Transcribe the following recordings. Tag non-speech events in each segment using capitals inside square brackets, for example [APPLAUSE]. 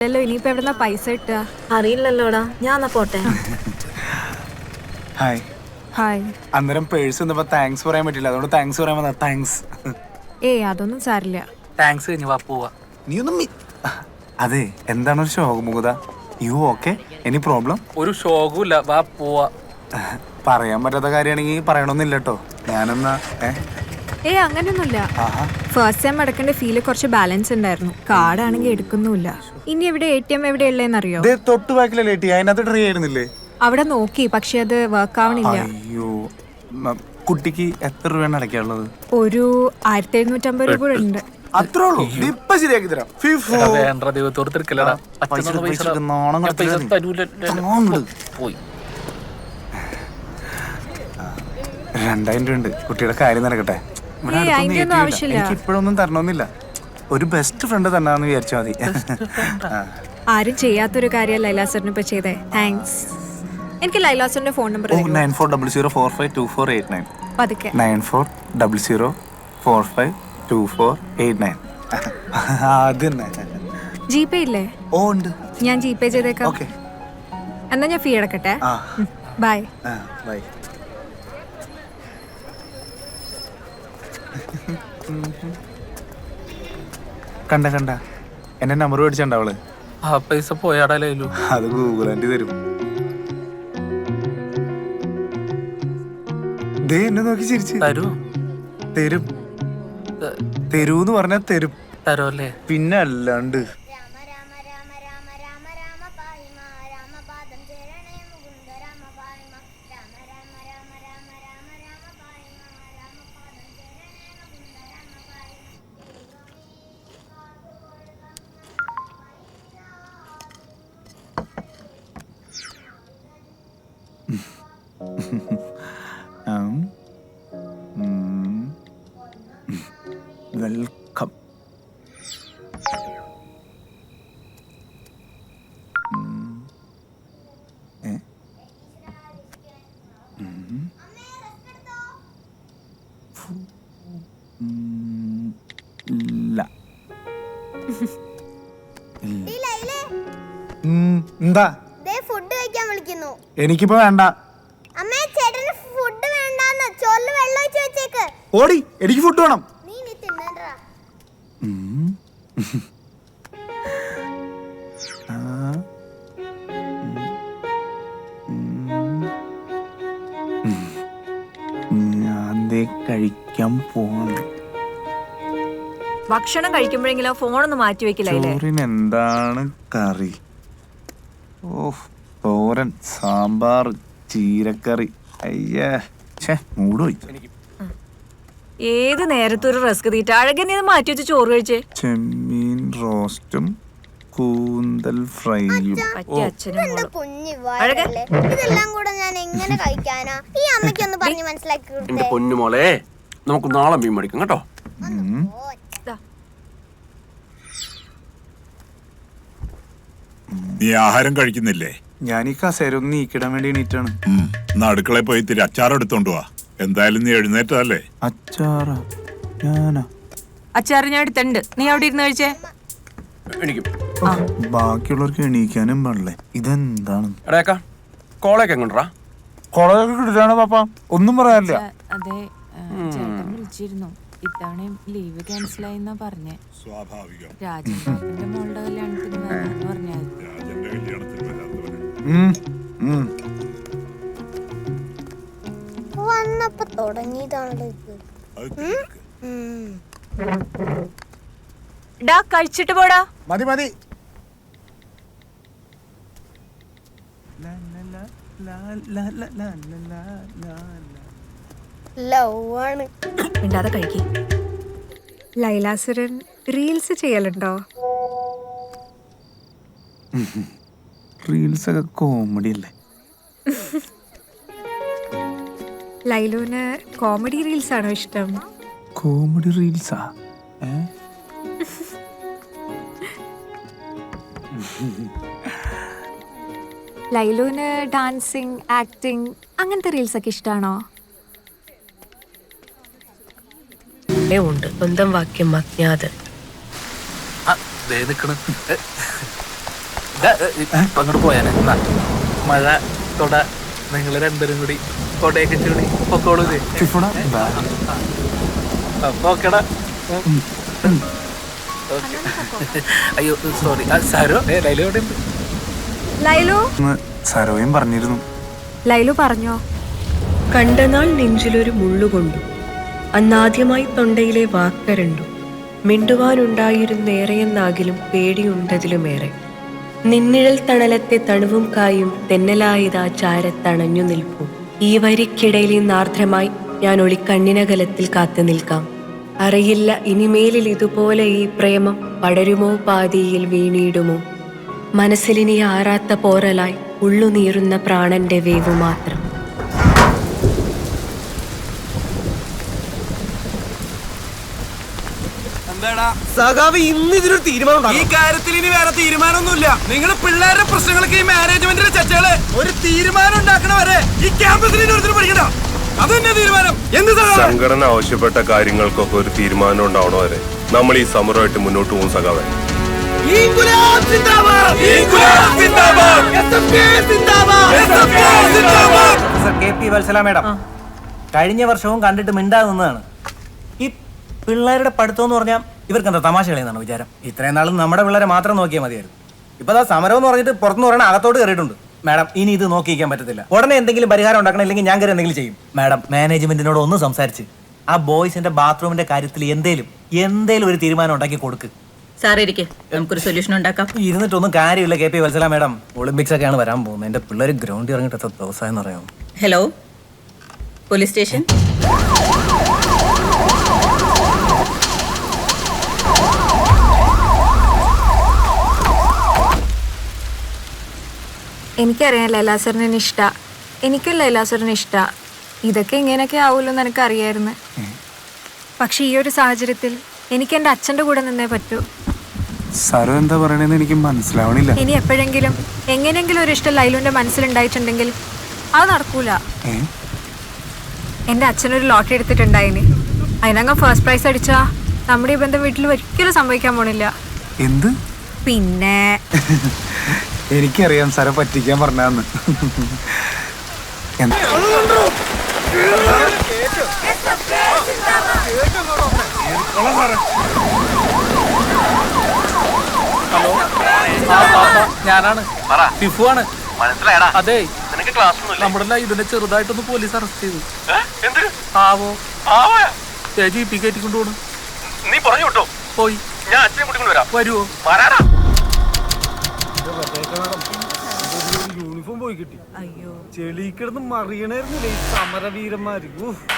അല്ലല്ലോ ഇനിയിപ്പോ എവിടെന്നാ പൈസ ഇട്ട അറിയില്ലല്ലോടാ. ഞാൻ എന്നാ പോട്ടെ. ഹായ് ഹായ് അന്നേരം പേഴ്സ് വന്നപ്പോ താങ്ക്സ് പറയാൻ പറ്റില്ല. അതുകൊണ്ട് താങ്ക്സ് പറയാൻ വന്നാ താങ്ക്സ് ഏയ് അതൊന്നും സാരില്ല. താങ്ക്സ് കഴിഞ്ഞ് വാ പോവാ. നീ ഒന്നും മി- അതെ എന്താണ് ഒരു ശോകമുഖത യു ഓക്കെ എനി പ്രോബ്ലം ഒരു ശോകമില്ല വാ പോവാ. പറയാൻ പറ്റാത്ത കാര്യമാണെങ്കിൽ പറയണമെന്നില്ല കേട്ടോ ഞാനെന്നാ ഏ അങ്ങനെയൊന്നുമില്ല. ഫസ്റ്റ് ടൈം അടക്കേണ്ട ഫീൽ കുറച്ച് ബാലൻസ് ഉണ്ടായിരുന്നു. കാർഡ് ആണെങ്കിൽ എടുക്കുന്നുമില്ല. ഇനി എവിടെ എ ടി എം എവിടെ തൊട്ട് ബാക്കിലല്ലേ ടി അതിനകത്ത് ട്രൈ ആയിരുന്നില്ലേ? അവിടെ നോക്കി പക്ഷെ അത് വർക്ക് ആവണില്ല. അയ്യോ കുട്ടിക്ക് എത്ര രൂപയാണ് അടയ്ക്കാനുള്ളത്? ഒരു ആയിരത്തി എഴുന്നൂറ്റമ്പത് രൂപ ഉണ്ട്. അത്രേ ഉള്ളൂ. ഇപ്പൊ ശരിയാക്കി തരാം. രണ്ടായിരം രൂപ ഉണ്ട്. കുട്ടിയുടെ കാര്യം നടക്കട്ടെ. എനിക്ക് ഇപ്പോഴൊന്നും തരണമെന്നില്ല. ഒരു ബെസ്റ്റ് ഫ്രണ്ട് തന്നാന്ന് വിചാരിച്ചാൽ മതി. [LAUGHS] ആരും ചെയ്യാത്തൊരു കാര്യം ലൈലാസറിന് ഇപ്പൊ ചെയ്തേ. താങ്ക്സ് എനിക്ക് ലൈലാസറിന്റെ phone number nine four double zero four five two four eight nine പതുക്കെ. Nine four double zero four five two four eight nine അത് ജി പേ ഇല്ലേ? ഓ ഉണ്ട്. ഞാൻ ജി പേ ചെയ്തേക്കാം. ഓക്കെ എന്നാ ഞാൻ ഫീ അടക്കട്ടെ. ബൈ ബൈ കണ്ട കണ്ട. എന്നെ നമ്പർ മേടിച്ചണ്ടാവൾ ആ പൈസ പോയാടാലു അത് ഗൂഗിൾ ആന്റി തരും. ദേ എന്നെ നോക്കി ചിരിച്ചു. തരൂ. തരും. തരൂന്ന് പറഞ്ഞാ തരും. തരോ അല്ലേ പിന്നെ അല്ലാണ്ട്. വെൽക്കം. എന്താ? ഫുഡ് കഴിക്കാൻ വിളിക്കുന്നു. എനിക്കിപ്പോ വേണ്ട. അമ്മേ ചേട്ടന് ഫുഡ് വേണ്ടാന്ന്. ചോറിൽ വെള്ളം ഒഴിച്ച് വെച്ചേക്ക്. ഓടി എനിക്ക് ഫുഡ് വേണം. കഴിക്കാൻ പോവാണ്. ഭക്ഷണം കഴിക്കുമ്പോഴെങ്കിലും ഫോണൊന്ന് മാറ്റി വെക്കില്ലേ? ചോറിന് എന്താണ് കറി? ഓഹ് തോരൻ സാമ്പാർ ചീരക്കറി. അയ്യേ ഛേ മൂട് പോയി. ഏത് നേരത്തെ ഒരു റസ്ക് തീറ്റ. അഴകനെ ഇത് മാറ്റി വെച്ച് ചോറ് കഴിച്ചേ. ചെമ്മീൻ റോസ്റ്റും കൂന്തൽ ഫ്രൈയും. പറ്റിയ അച്ഛനും മോളും. കുഞ്ഞു ഇതെല്ലാം കൂടെ ഞാൻ എങ്ങനെ കഴിക്കാനാ? ഈ പറഞ്ഞ് മനസ്സിലാക്കി എന്റെ കൊടുത്തേ പൊന്നു മോളെ നമുക്ക് നാളെ മീൻ മേടിക്കും കേട്ടോ. ദാ, നീ ആഹാരം കഴിക്കുന്നില്ലേ? ഞാൻ ഈ കസേര ഒന്ന് നീക്കിടാൻ വേണ്ടി എണീറ്റാണ്. ഉം. എന്നാ അടുക്കളയിൽ പോയി ഇത്തിരി അച്ചാറെടുത്തോണ്ട് വാ. എന്തായാലും നീ എഴുന്നേറ്റതല്ലേ? അച്ചാറാ ഞാനാ. അച്ചാറ് ഞാൻ എടുത്തുണ്ട് നീ അവിടെ ഇരുന്ന് കഴിച്ചേ. എനിക്കും ബാക്കിയുള്ളവർക്ക് എണീക്കാനും പാടില്ലേ? ഇതെന്താണ്? എടേക്ക കോളേക്ക് എങ്ങോട്ടാ? കോളേജൊക്കെ കിട്ടിട്ടാണ് പാപ്പ? ഒന്നും പറയാനില്ല. അതെ ചേട്ടൻ വിളിച്ചിരുന്നു. ഇത്തവണയും ലീവ് ക്യാൻസൽ ആയിന്നാ പറഞ്ഞേ. സ്വാഭാവികം. രാജൻ പാപ്പന്റെ മോളുടെ കല്യാണത്തിന് വരാന്ന് പറഞ്ഞായിരുന്നു. രാജന്റെ കല്യാണത്തിന് വരാത്തവന്. തുടങ്ങിയതാണല്ലോ ഇത്. ഡാ കഴിച്ചിട്ട് പോടാ. മതി മതി. മിണ്ടാതെ കഴിക്കി. ലൈലാസുരൻ റീൽസ് ചെയ്യലുണ്ടോ? റീൽസ് ഒക്കെ കോമഡി അല്ലേ? ലൈലുവിന് കോമഡി റീൽസ് ആണോ ഇഷ്ടം? കോമഡി റീൽസാ ലൈലോന് ഡാൻസിങ് ആക്ടിങ് അങ്ങനത്തെ റീൽസ് ഒക്കെ ഇഷ്ടമാണോ ഉണ്ട്. സ്വന്തം വാക്യം അജ്ഞാത് അങ്ങോട്ട് പോയാനെ. മഴ തൊട നിങ്ങൾ രണ്ടുപേരും കൂടി കൊടയൊക്കെ ചൂടി പൊക്കോളൂ ഓക്കെ. അയ്യോ സോറി സാരോ? ലൈല എവിടെ ലൈലു? സരോയും പറഞ്ഞിരുന്നു. ലൈലു പറഞ്ഞോ? കണ്ടനാൾ നെഞ്ചിലൊരു മുള്ളുകൊണ്ടു അന്നാദ്യമായി തൊണ്ടയിലെ വാക്കരണ്ടു. മിണ്ടുവാനുണ്ടായിരുന്നേറെയെന്നാകിലും പേടിയുണ്ടതിലുമേറെ. നിന്നിഴൽ തണലത്തെ തണുവും കായും തെന്നലായതാ ചാരത്തണഞ്ഞു നിൽപ്പു. ഈ വരിക്കിടയിൽ നിന്നാർദ്രമായി ഞാൻ ഒളിക്കണ്ണിനകലത്തിൽ കാത്തു നിൽക്കാം. അറിയില്ല ഇനിമേലിൽ ഇതുപോലെ ഈ പ്രേമം പടരുമോ പാതിയിൽ വീണിടുമോ? മനസ്സിലിനി ആറാത്ത പോറലായി ഉള്ളുനീറുന്ന പ്രാണന്റെ വേവു മാത്രം. സഖാവ് ഇന്ന് ഇതിനൊരു തീരുമാനം ഈ കാര്യത്തിൽ ഇനി വേറെ തീരുമാനമൊന്നുമില്ല നിങ്ങൾ പിള്ളേരുടെ പ്രശ്നങ്ങൾക്ക് ഈ മാനേജ്മെന്റിന്റെ ചർച്ചകൾ ഒരു തീരുമാനം ഉണ്ടാക്കണവരെ ഈ ക്യാമ്പസിൽ ഇനി പഠിക്കണ്ട അത് തീരുമാനം എന്ത് സഖാവേ? സംഘടന ആവശ്യപ്പെട്ട കാര്യങ്ങൾക്കൊക്കെ ഒരു തീരുമാനം ഉണ്ടാവണ വരെ നമ്മൾ ഈ സമരമായിട്ട് മുന്നോട്ട് പോകും സഖാവേ ഇൻകുലാബ് സിന്ദാബാദ്! ഇൻകുലാബ് സിന്ദാബാദ്! SFK സിന്ദാബാദ്! SFK സിന്ദാബാദ്! കെ പി വത്സല മേഡം കഴിഞ്ഞ വർഷവും കണ്ടിട്ട് മിണ്ടാതെ നിന്നതാണ് ഈ പിള്ളേരുടെ പഠിത്തം എന്ന് പറഞ്ഞാൽ ഇവർക്ക് എന്താ തമാശ കളിയെന്നാണ് വിചാരം? ഇത്രയും നാളും നമ്മുടെ പിള്ളേരെ മാത്രം നോക്കിയാൽ മതിയായിരുന്നു. ഇപ്പൊ അതാ സമരം എന്ന് പറഞ്ഞിട്ട് പുറത്തുനിന്ന് പറയണ അകത്തോട്ട് കയറിയിട്ടുണ്ട്. മാഡം ഇനി ഇത് നോക്കിയിരിക്കാൻ പറ്റത്തില്ല. ഉടനെ എന്തെങ്കിലും പരിഹാരം ഉണ്ടാക്കണം ഇല്ലെങ്കിൽ ഞാൻ കയറി എന്തെങ്കിലും ചെയ്യും. മാഡം മാനേജ്മെന്റിനോട് ഒന്ന് സംസാരിച്ച് ആ ബോയ്സിന്റെ ബാത്റൂമിന്റെ കാര്യത്തിൽ എന്തേലും എന്തേലും ഒരു തീരുമാനം ഉണ്ടാക്കി കൊടുക്ക്. നമുക്കൊരു സൊല്യൂഷൻ ഉണ്ടാക്കാം. ഇരുന്നിട്ടൊന്നും കാര്യമില്ല K P Vatsala madam. Olympics ഒക്കെയാണ് വരാൻ പോകുന്നത്. എന്റെ പിള്ളേർ ഗ്രൗണ്ടിൽ ഇറങ്ങിട്ട് എത്ര ദിവസമായെന്ന് അറിയാമോ? ഹലോ പോലീസ് സ്റ്റേഷൻ എനിക്കറിയാം ലൈലാസറിനെ ഇഷ്ട. എനിക്കും ലൈലാസറിനെ ഇഷ്ട. ഇതൊക്കെ ഇങ്ങനെയൊക്കെ ആവുമല്ലോ എന്ന് എനിക്കറിയായിരുന്നു. പക്ഷെ ഈ ഒരു സാഹചര്യത്തിൽ എനിക്ക് എന്റെ അച്ഛന്റെ കൂടെ നിന്നേ പറ്റൂ. സാറ് എന്താ പറയണെന്ന് എനിക്ക് മനസ്സിലാവണില്ല. ഇനി എപ്പോഴെങ്കിലും എങ്ങനെയെങ്കിലും ഒരു ഇഷ്ടം ലൈലുവിന്റെ മനസ്സിലുണ്ടായിട്ടുണ്ടെങ്കിൽ അത് നടക്കൂല. എന്റെ എന്റെ അച്ഛനൊരു ലോട്ടറി എടുത്തിട്ടുണ്ടായിന്. അതിനങ്ങ് ഫസ്റ്റ് പ്രൈസ് അടിച്ചാ നമ്മുടെ ഈ ബന്ധം വീട്ടിൽ ഒരിക്കലും സംഭവിക്കാൻ പോണില്ല. എന്ത്? പിന്നെ [LAUGHS] എനിക്കറിയാം സാറെ പറ്റിക്കാൻ പറഞ്ഞാന്ന്? ഹലോ ആ, ഞാനാണ് ടിഫു ആണ് അതെ. നമ്മുടെ ഇതിനെ ചെറുതായിട്ടൊന്ന് പോലീസ് അറസ്റ്റ് ചെയ്തു. ആവോ. ജി ഇപ്പി കയറ്റി പോണു. നീ പറഞ്ഞു വിട്ടോ? പോയി. ഞാൻ അച്ഛനെ കൂട്ടിക്കൊണ്ട് കൊണ്ടുവരാം വരുവോ? വരാടാ. യൂണിഫോം പോയി കിട്ടി. അയ്യോ. ചെളി കിടന്ന് മറിയണായിരുന്നില്ലേ ഈ സമരവീരന്മാര്.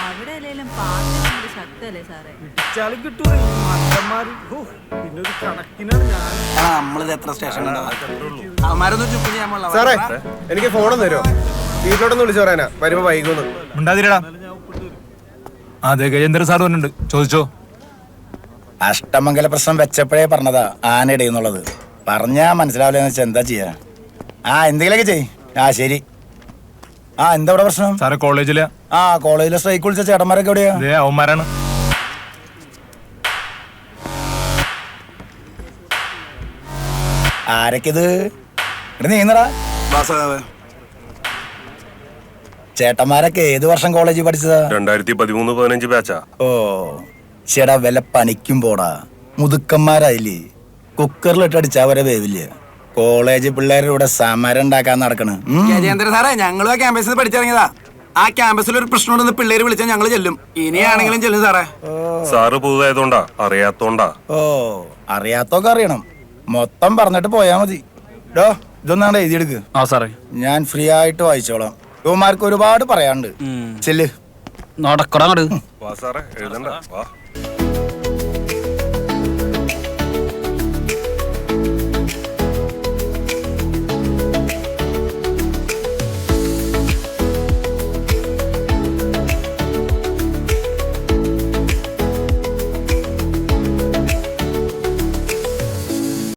അവിടെ അല്ലെങ്കിലും പാർട്ടി ശക്തല്ലേ സാറേ? ഇടിച്ചാലും കിട്ടുമോ മണ്ടന്മാര്. പിന്നെ ഒരു കണക്കിനാണ് ഞാൻ. നമ്മളിത് എത്ര സ്റ്റേഷൻ സാറേ എനിക്ക് ഫോൺ തരുമോ? വീട്ടിലോട്ടൊന്ന് വിളിച്ചു പറയാനാ. വരുമ്പോ വൈകുന്നു ഉണ്ടാതിരടാ അതെ ഗജേന്ദ്ര സാർ വന്നിട്ടുണ്ട് ചോദിച്ചോ? അഷ്ടമംഗല പ്രശ്നം വെച്ചപ്പോഴേ പറഞ്ഞതാ ആനയുടെ എന്നുള്ളത് പറഞ്ഞാ മനസ്സിലാവില്ലെന്ന് വെച്ചാൽ എന്താ ചെയ്യാ ആ എന്തെങ്കിലുമൊക്കെ ചെയ് ആ ശരി. ആ എന്താ ഇവിടെ പ്രശ്നം? സാറെ കോളേജിൽ. ആ കോളേജിലെ സ്ട്രൈക്ക് വിളിച്ച ചേട്ടന്മാരൊക്കെ എവിടെയാ? ആരൊക്കെ അവന്മാരാണ്. ആരൊക്കെത് ഇവിടെ നീന്നടാ ചേട്ടന്മാരൊക്കെ ഏത് വർഷം കോളേജിൽ പഠിച്ചതാ? രണ്ടായിരത്തി പതിമൂന്ന് പതിനഞ്ച് ബാച്ചാ ഓ ചേടാ വില പണിക്കും പോടാ. മുതുക്കന്മാരായില്ലേ? കുക്കറിലിട്ട് അടിച്ചാ വരെ വേവില്ല? കോളേജ് പിള്ളേരുടെ സമരം ഉണ്ടാക്കാൻ നടക്കണ്. ഗജേന്ദ്ര സാറേ ഞങ്ങളും ആ ക്യാമ്പസിൽ പഠിച്ചിറങ്ങിയതാ. ആ ക്യാമ്പസിൽ ഒരു പ്രശ്നം ഉണ്ടെന്ന് പിള്ളേര് വിളിച്ചാൽ ഞങ്ങൾ ചെല്ലും. ഇനിയാണെങ്കിലും ചെല്ലും സാറേ. സാറ് പുതുതായതുകൊണ്ടാ അറിയാത്തോണ്ടാ. ഓ അറിയാത്തൊക്കെ അറിയണം. മൊത്തം പറഞ്ഞിട്ട് പോയാ മതി. ഡോ ഇതൊന്നാണ്ട് എഴുതിയെടുക്ക്. ആ സാറേ. ഞാൻ ഫ്രീ ആയിട്ട് വായിച്ചോളാം. ഇവന്മാർക്ക് ഒരുപാട് പറയാനുണ്ട്. ചെല്ല്. നടക്കടങ്ങട് വാ സാറേ എഴുതണ്ട. വാ.